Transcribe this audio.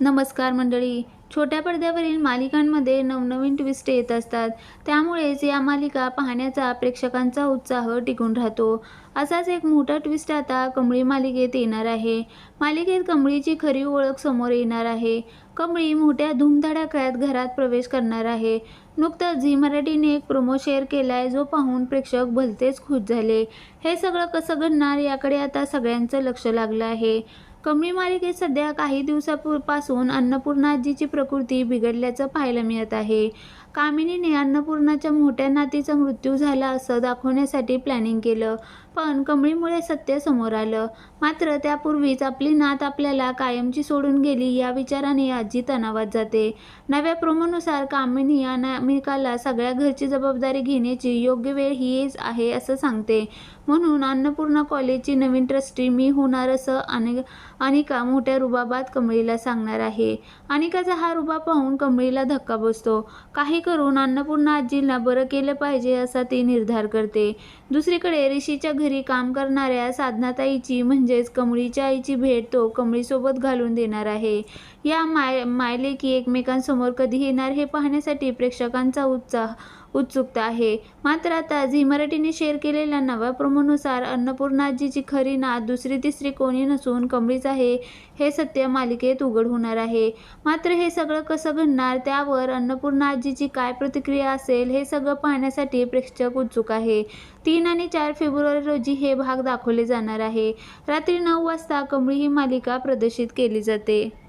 नमस्कार मंडळी. छोट्या पडद्यावरील मालिकांमध्ये नवनवीन ट्विस्ट येत असतात. त्यामुळेच या मालिका पाहण्याचा प्रेक्षकांचा उत्साह टिकून राहतो. असाच एक मोठा ट्विस्ट आता कमळी मालिकेत येणार आहे. मालिकेत कमळीची खरी ओळख समोर येणार आहे. कमळी मोठ्या धूमधडाक्यात घरात प्रवेश करणार आहे. नुकतंच झी मराठीने एक प्रोमो शेअर केलाय जो पाहून प्रेक्षक भलतेच खुश झाले. हे सगळं कसं घडणार याकडे आता सगळ्यांचं लक्ष लागलं आहे. कमळी मालिकेत सध्या काही दिवसापूर्वीपासून अन्नपूर्णाजीची प्रकृती बिघडल्याचं पाहायला मिळत आहे. कामिनीने अन्नपूर्णाच्या मोठ्या नातीचा मृत्यू झाला असं दाखवण्यासाठी प्लॅनिंग केलं पण कमळीमुळे सत्य समोर आलं. मात्र त्यापूर्वीच आपली नात आपल्याला कायमची सोडून गेली या विचाराने आजी तणावात जाते. नव्या प्रोमोनुसार कामिनी अनामिकाला सगळ्या घरची जबाबदारी घेण्याची योग्य वेळ हीच आहे असं सांगते. म्हणून अन्नपूर्णा कॉलेजची नवीन ट्रस्टी मी होणार असं आणि अनिका मोठ्या रुबाबात कमळीला सांगणार आहे. अनिकाचा हा रुबाब पाहून कमळीला धक्का बसतो. काही करून अन्नपूर्णा आजींना बरं केलं पाहिजे असा ती निर्धार करते. दुसरीकडे ऋषीच्या घरी काम करणाऱ्या साधनाताईची म्हणजेच कमळीच्या आईची भेट तो कमळीसोबत घालून देणार आहे. या माय मायलेकी एकमेकांसमोर कधी येणार हे पाहण्यासाठी प्रेक्षकांचा उत्साह उत्सुकता आहे. मात्र आता झी मराठीने शेअर केलेल्या नव्या प्रोमोनुसार अन्नपूर्णाजीची खरी नात दुसरी तिसरी कोणी नसून कमळीच आहे. हे सत्य मालिकेत उघड होणार आहे. मात्र हे सगळं कसं घडणार? त्यावर अन्नपूर्णाजीची काय प्रतिक्रिया असेल? हे सगळं पाहण्यासाठी प्रेक्षक उत्सुक आहे. तीन आणि चार फेब्रुवारी रोजी हे भाग दाखवले जाणार आहे. रात्री नऊ वाजता कमळी ही मालिका प्रदर्शित केली जाते.